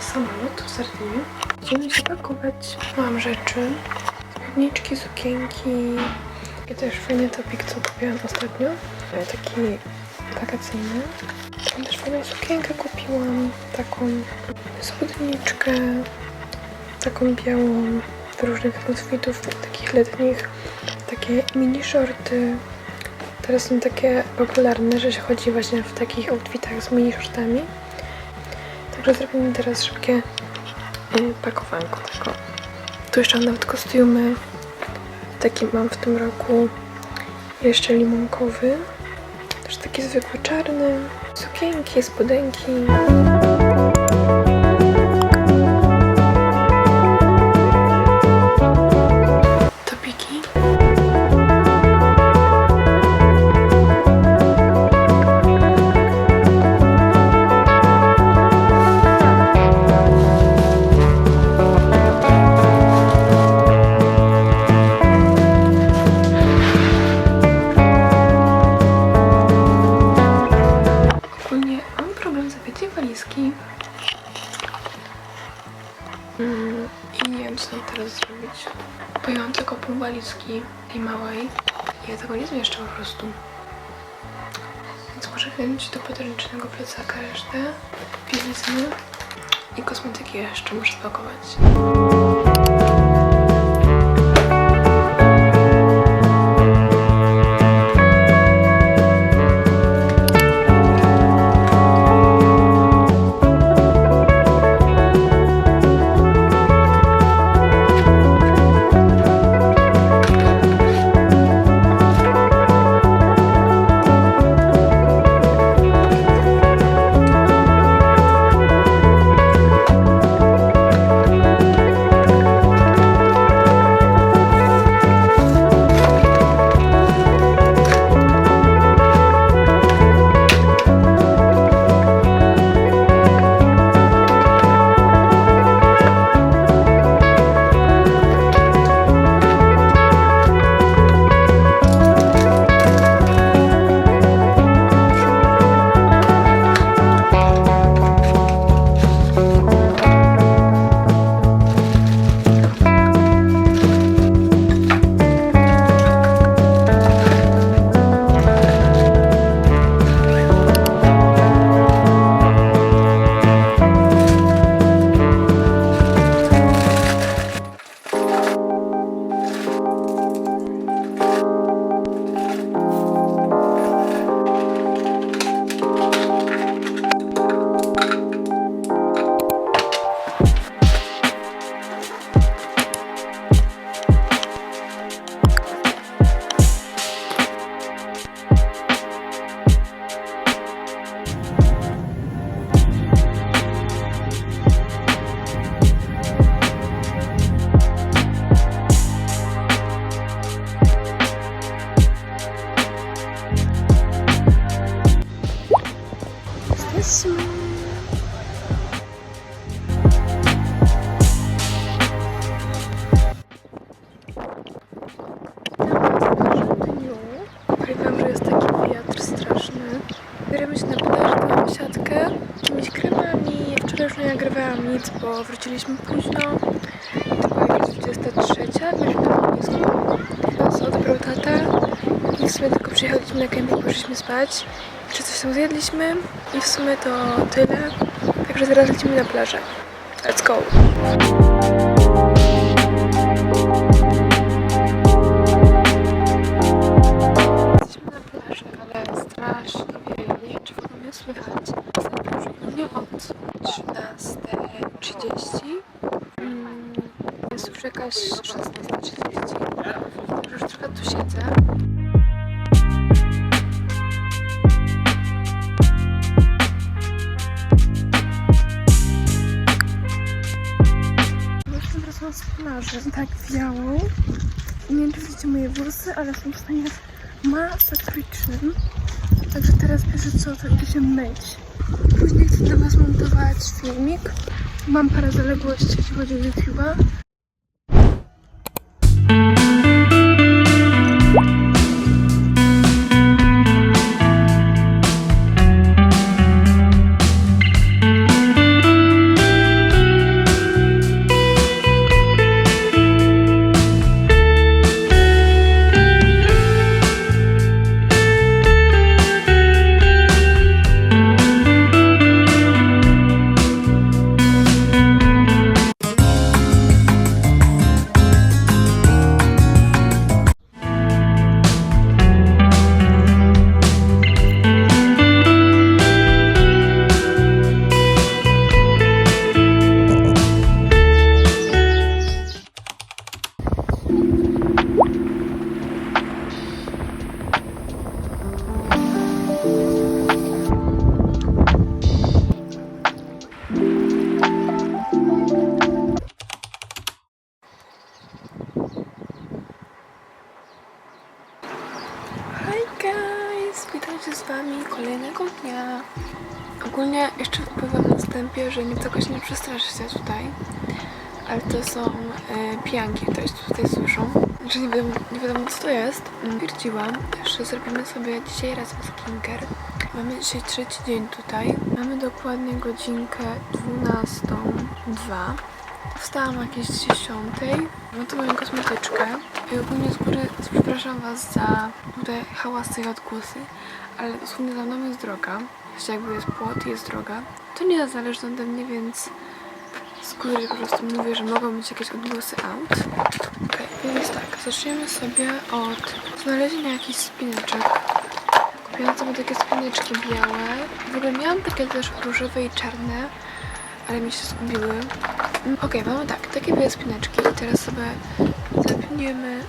na samolot w Sardynii. Będziemy się pakować. Mam rzeczy, spódniczki, sukienki i też fajny topik, co kupiłam ostatnio. E, Taki wakacyjny. Tam też fajną sukienkę kupiłam, taką spódniczkę, taką białą, różnych outfitów, takich letnich, takie mini shorty. Teraz są takie popularne, że się chodzi właśnie w takich outfitach z mini shortami. Także zrobimy teraz szybkie y, pakowanko tego. Tu jeszcze mam nawet kostiumy. Taki mam w tym roku. Jeszcze limonkowy. Też taki zwykły czarny. Sukienki, spodenki. Bielizny i kosmetyki jeszcze muszę spakować. Wróciliśmy późno. To była już 23, byliśmy na lotnisku. Nas odbrał tata i w sumie tylko przyjechaliśmy na kemping, poszliśmy spać. Jeszcze coś tam zjedliśmy i w sumie to tyle. Także zaraz lecimy na plażę. Let's go! Jesteśmy na plaży, ale strasznie wieje. Nie wiem, czy w ogóle mnie słychać. Nie od 13.30. Mm, Jakaś 16.30. Także już trochę tu siedzę. Właśnie wracam z plaży, tak wiało. I nie wiem, czy widzicie moje włosy, ale są w stanie masakrycznym. Także teraz pierwsze co, to idę się myć. Później chcę dla Was montować filmik. Mam parę zaległości, jeśli chodzi o YouTube'a. Że niczego się nie przestraszycie tutaj. Ale to są e, pijanki, które się tutaj słyszą. Znaczy nie wiadomo, nie wiadomo co to jest. Mm, Stwierdziłam, że zrobimy sobie dzisiaj razem skincare. Mamy dzisiaj trzeci dzień tutaj. Mamy dokładnie godzinkę 12.02. Wstałam o jakiejś 10. Mam tu moją kosmetyczkę. I ogólnie z góry przepraszam Was za tutaj hałasy i odgłosy, ale dosłownie za mną jest droga. Jeszcze jakby jest płot i jest droga. To nie zależy ode mnie, więc z góry po prostu mówię, że mogą być jakieś odgłosy aut. Okej, więc tak, zaczniemy sobie od znalezienia jakichś spineczek. Kupiłam sobie takie spineczki białe. W ogóle miałam takie też różowe i czarne, ale mi się zgubiły. Mm, Okej, mamy tak, takie białe spineczki i teraz sobie zapniemy.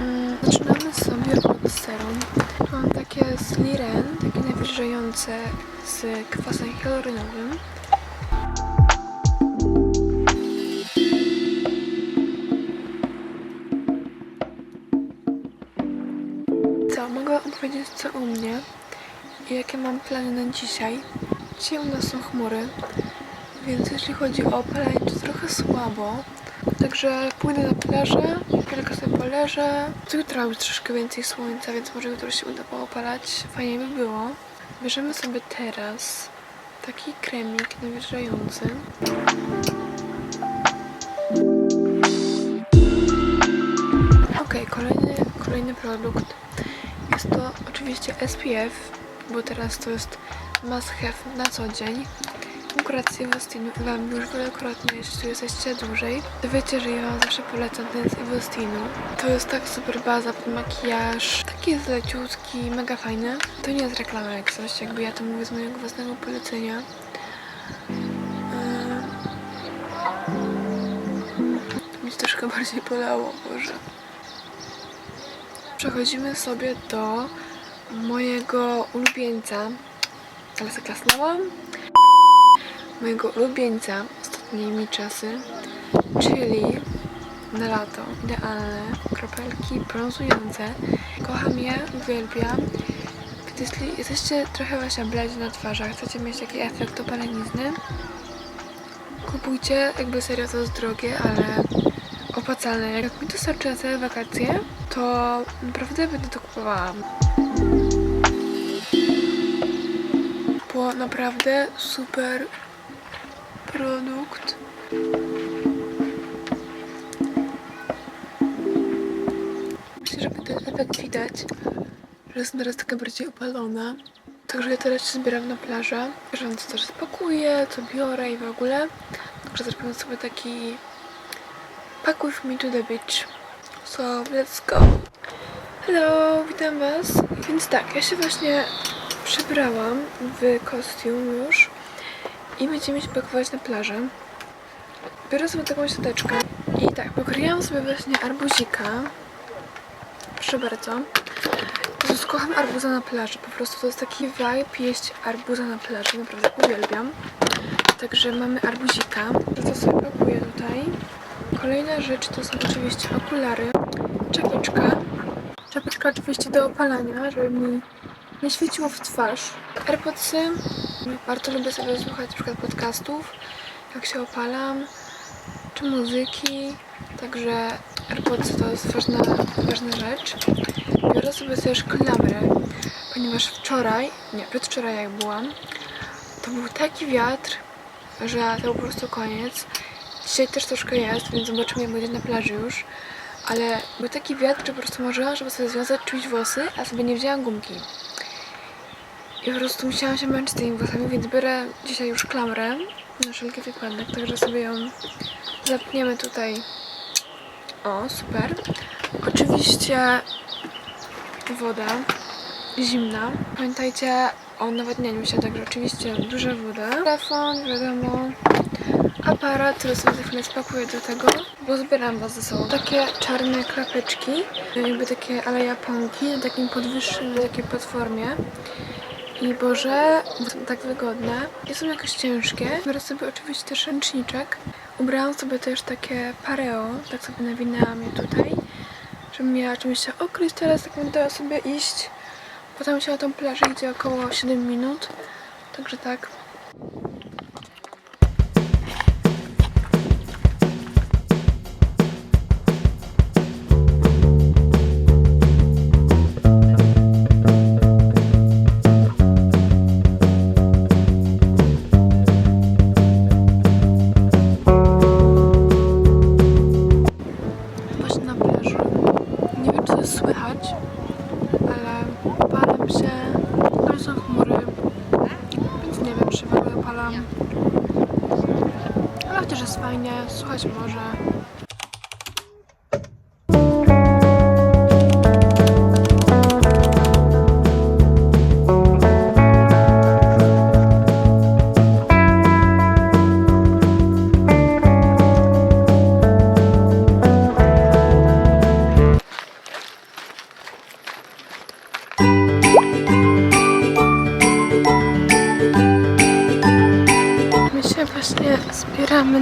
Mm, Zaczynamy sobie serum. Tu mam takie z Liren, takie nawilżające z kwasem hialuronowym. Co, mogę opowiedzieć co u mnie i jakie mam plany na dzisiaj. Dzisiaj u nas są chmury, więc jeśli chodzi o opalanie, to trochę słabo. Także pójdę na plażę, chwilkę sobie poleżę. Jutro już troszkę więcej słońca, więc może jutro się uda poopalać. Fajnie by było. Bierzemy sobie teraz taki kremik nawilżający. Okej, kolejny, kolejny produkt. Jest to oczywiście SPF, bo teraz to jest must have na co dzień. Konkurację Wostinu Wam już wielokrotnie, jeśli tu jesteście dłużej, to wiecie, że ja zawsze polecam ten z Wostinu. To jest tak super baza pod makijaż, taki jest leciutki, mega fajny. To nie jest reklama jak coś, jakby ja to mówię z mojego własnego polecenia. Yy... Mi się troszkę bardziej bolało, Boże. Przechodzimy sobie do mojego ulubieńca, ale zaklasnęłam. Mojego ulubieńca ostatnimi czasy, czyli na lato idealne kropelki brązujące. Kocham je, uwielbiam. Więc jeśli jesteście trochę właśnie bladzi na twarzach, chcecie mieć taki efekt opalenizny, kupujcie, jakby serio to jest drogie, ale opłacalne. Jak mi to starczy na całe wakacje, to naprawdę będę to kupowała. Bo naprawdę super produkt. Myślę, że ten efekt widać, że jestem teraz taka bardziej opalona. Także ja teraz się zbieram na plażę. Bieżąco też spakuję, co biorę i w ogóle. Także zrobimy sobie taki Pack with me to the beach. So, let's go. Hello, witam Was. Więc tak, ja się właśnie przebrałam w kostium już i będziemy się pakować na plażę. Biorę sobie taką siateczkę i tak, pokryłam sobie właśnie arbuzika. Proszę bardzo. Jezus, kocham arbuza na plaży. Po prostu to jest taki vibe jeść arbuza na plaży. Naprawdę uwielbiam. Także mamy arbuzika. To sobie pakuję tutaj. Kolejna rzecz to są oczywiście okulary, czapeczka. Czapeczka oczywiście do opalania, żeby mi nie świeciło w twarz. Airpodsy. Bardzo lubię sobie słuchać przykład podcastów, jak się opalam, czy muzyki. Także Airpodsy to jest ważna, ważna rzecz. Biorę sobie też klamrę, ponieważ wczoraj, nie, przedwczoraj jak byłam, to był taki wiatr, że to był po prostu koniec. Dzisiaj też troszkę jest, więc zobaczymy jak będzie na plaży już. Ale był taki wiatr, że po prostu marzyłam, żeby sobie związać czymś włosy, a sobie nie wzięłam gumki. I po prostu musiałam się męczyć tymi włosami, więc biorę dzisiaj już klamrę na wszelki wypadek, także sobie ją zapniemy tutaj. O, super. Oczywiście woda zimna. Pamiętajcie o nawadnianiu się, także oczywiście duża woda. Telefon, wiadomo, aparat, który sobie za chwilę spakuję do tego, bo zbieram was ze sobą. Takie czarne klapeczki, jakby takie ale japonki na takim podwyższym, na takiej platformie. I Boże, są tak wygodne. Nie są jakoś ciężkie. Biorę sobie oczywiście też ręczniczek. Ubrałam sobie też takie pareo, tak sobie nawinęłam je tutaj, żebym miała czymś się okryć teraz, tak będę sobie iść Potem się na tą plażę idzie około 7 minut. Także tak.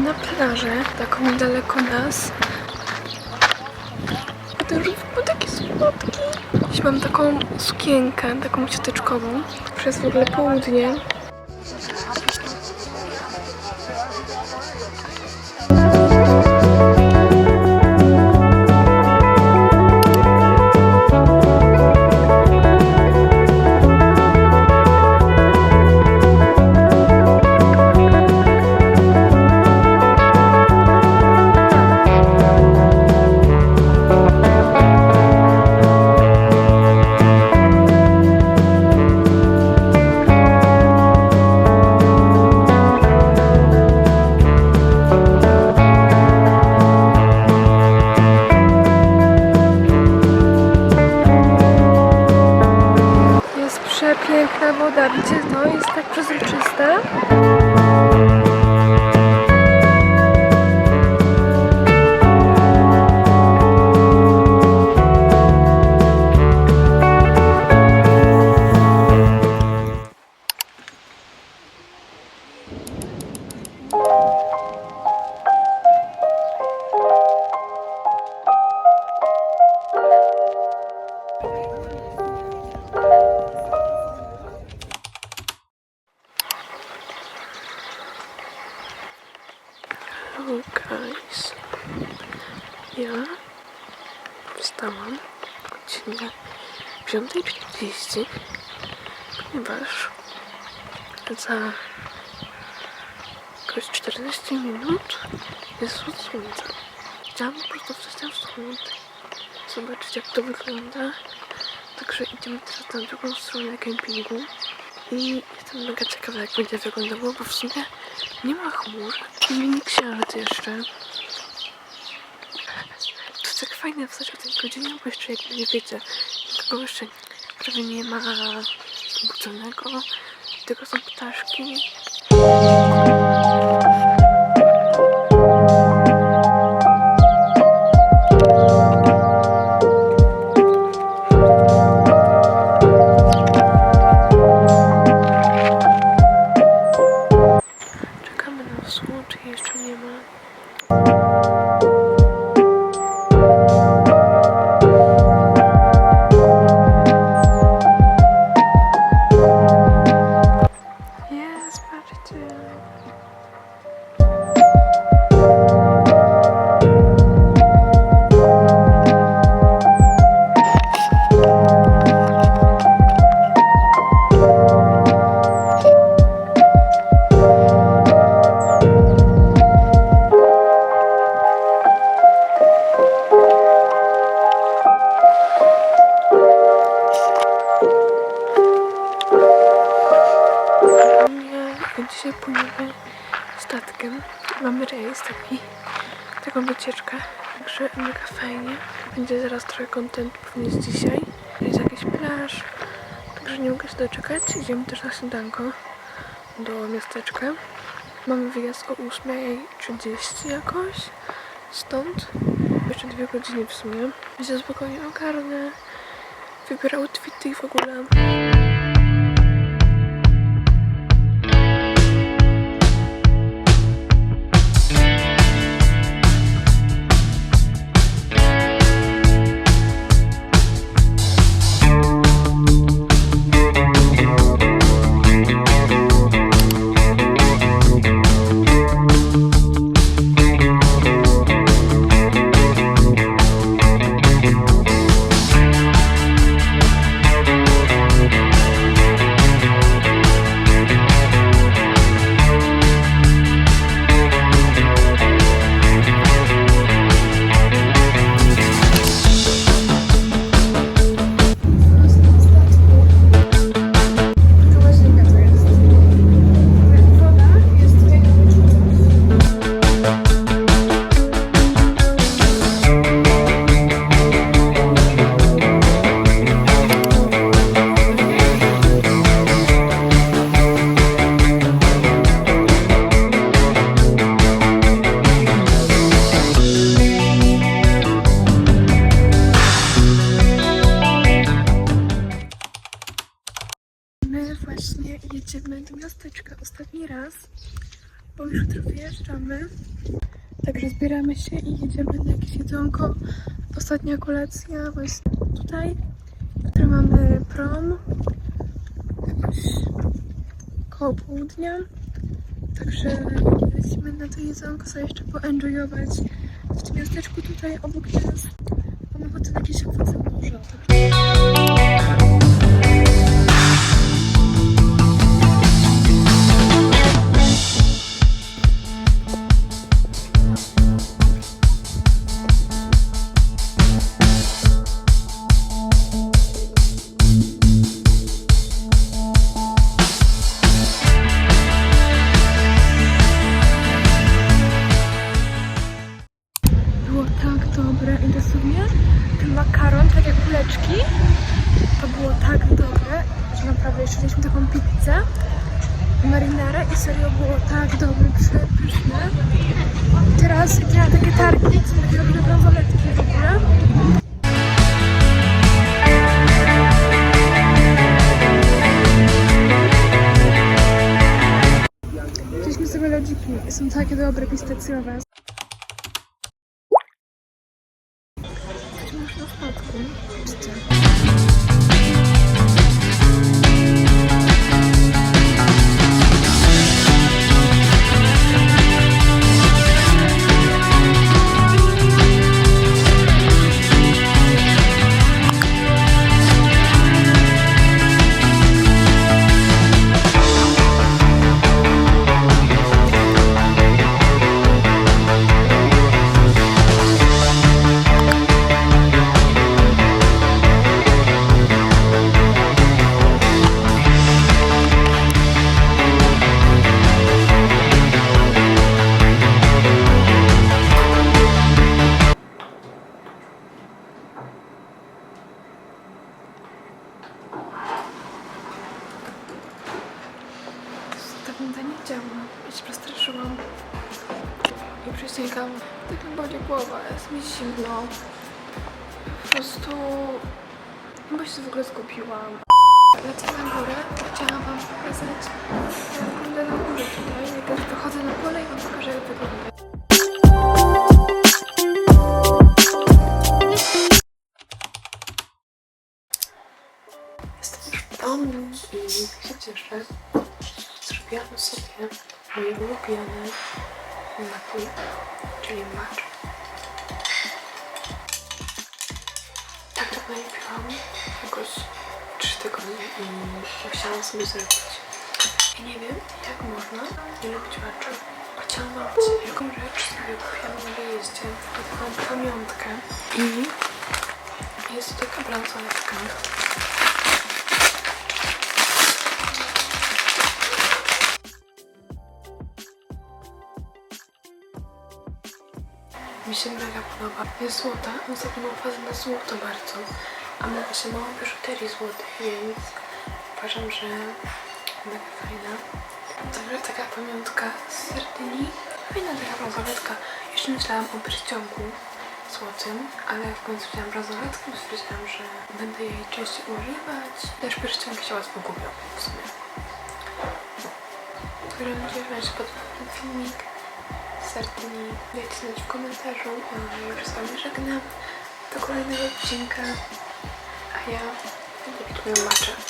Na plażę, taką niedaleko nas. Ten żółw był taki słodki. Dziś mam taką sukienkę, taką cioteczkową. Przez w ogóle południe. Za jakieś 40 minut jest wschód słońca. Chciałam po prostu wstać wschód, zobaczyć jak to wygląda. Także idziemy teraz na drugą stronę kempingu. I jestem mega ciekawa, jak będzie wyglądało, bo w sumie nie ma chmur i mini księżyc jeszcze. To tak fajnie wstać o tej godzinie, bo jeszcze jak nie wiecie, nikogo jeszcze prawie nie ma budzonego, tylko są ptaszki. Czekamy Mamy rejs taki, taką wycieczkę, także mega fajnie. Będzie zaraz trochę content pewnie z dzisiaj. Jest jakiś plaż, także nie mogę się doczekać. Idziemy też na śniadanko do miasteczka. Mamy wyjazd o 8.30 jakoś stąd. Jeszcze dwie godziny w sumie. Ja się spokojnie ogarnę. Wybierał outfity i w ogóle. Kolacja właśnie tutaj. Jutro mamy prom. Koło południa. Także lecimy na to jedzonko, sobie jeszcze poenjoyować w tym miasteczku tutaj obok nas. Mam ochotę na jakieś owoce morza. Serio było tak dobre, przepyszne. Teraz idę na takie targi, są takie różne bransoletki w ogóle. Wzięliśmy sobie lodziki, są takie dobre, pistacjowe. To nie działa. Ja się przestraszyłam. I przysięgam, tak mi boli głowa, jest mi zimno. Po prostu... Bo się w ogóle zgubiłam. Lecę na górę, chciałam wam pokazać jak wygląda na górze tutaj. Jak wychodzę na pole i wam pokażę jak wygląda. Piłam, jakoś 3 tygodnie i musiałam sobie zrobić. I nie wiem, jak można nie lubić matcha. Chciałam wam jaką rzecz sobie kupiłam na wyjeździe, taką pamiątkę i jest to taka bransoletka. Mi się mega podoba. Jest złota, ostatnio mam fazę na złoto bardzo. A ma właśnie małą biżuterię złotych, więc uważam, że mega fajna. Także taka pamiątka z Sardynii. Fajna taka bransoletka. Jeszcze myślałam o pierścionku złotym, ale w końcu wziąłam bransoletkę, bo stwierdziłam, że będę jej częściej używać. Też pierścionki się łatwo gubią w sumie. Że Wam się podobał ten filmik. Sardynii. Dajcie znać w komentarzu. Ja już z Wami żegnam do kolejnego odcinka. A ja debiutuję maczę.